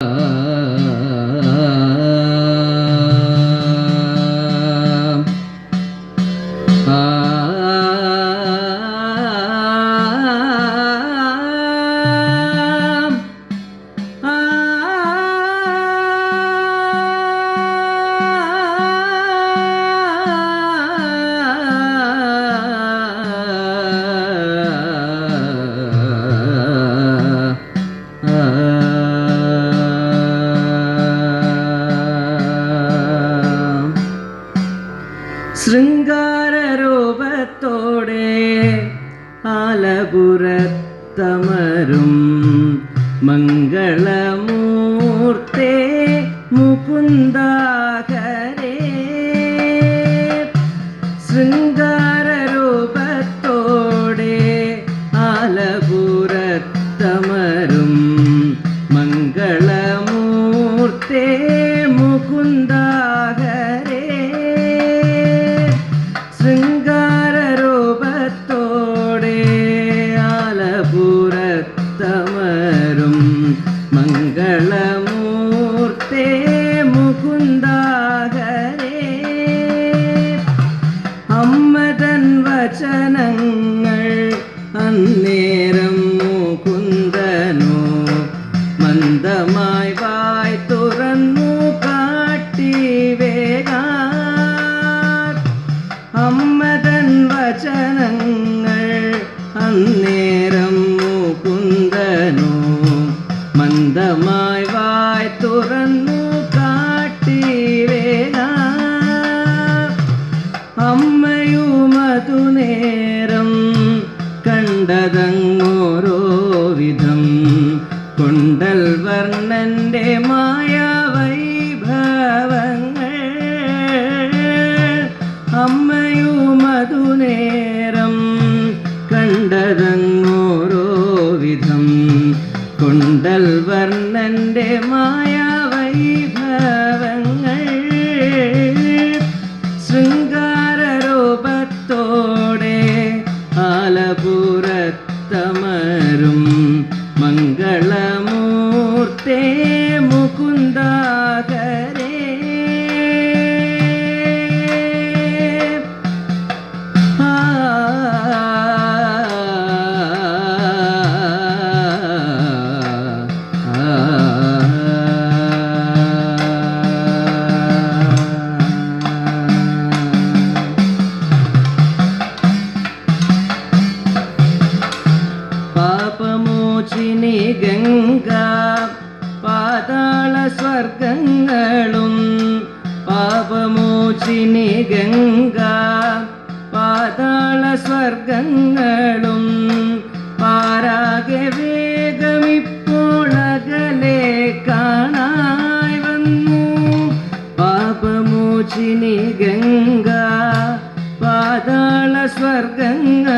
Uh... ആലപുരത്തമരും മംഗളമൂർത്തേ മുകുന്ദാഹരേ മംഗളമൂർത്തേ മുകുന്ദാഹരേ അമ്മതൻ വചനങ്ങൾ മന്ദമായി വായ് തുറന്നു കാട്ടി വേഗാ അമ്മയുമതു നേരം കണ്ടതങ്ങോരോ വിധം കൊണ്ടൽ വർണ്ണന്റെ ആലപുരത്തമരും മംഗളമൂർത്തേ മുകുന്ദാകരേ പാപമോചിനി ഗംഗ പാതാള സ്വർഗങ്ങളും പാപമോചിനി ഗംഗ പാതാള സ്വർഗങ്ങളും പാരാകെ വേഗമിപ്പോളകലെ കാണായി വന്നു. പാപമോചിനി ഗംഗ പാതാള സ്വർഗങ്ങളും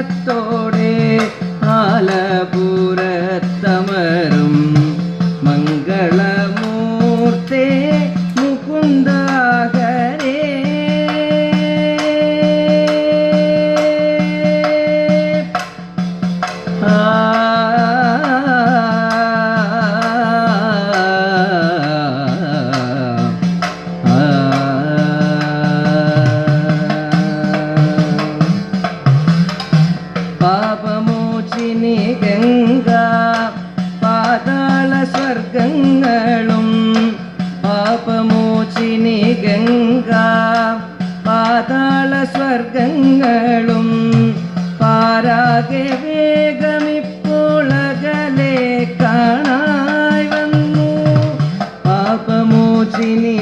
っと。മോക്ഷിനി ഗംഗ പാതാള സ്വർഗങ്ങളും പാപമോചിനി ഗംഗ പാതാള സ്വർഗങ്ങളും പാരാകെ വേഗമിപ്പോൾ കാണായി വന്നു. പാപമോചിനി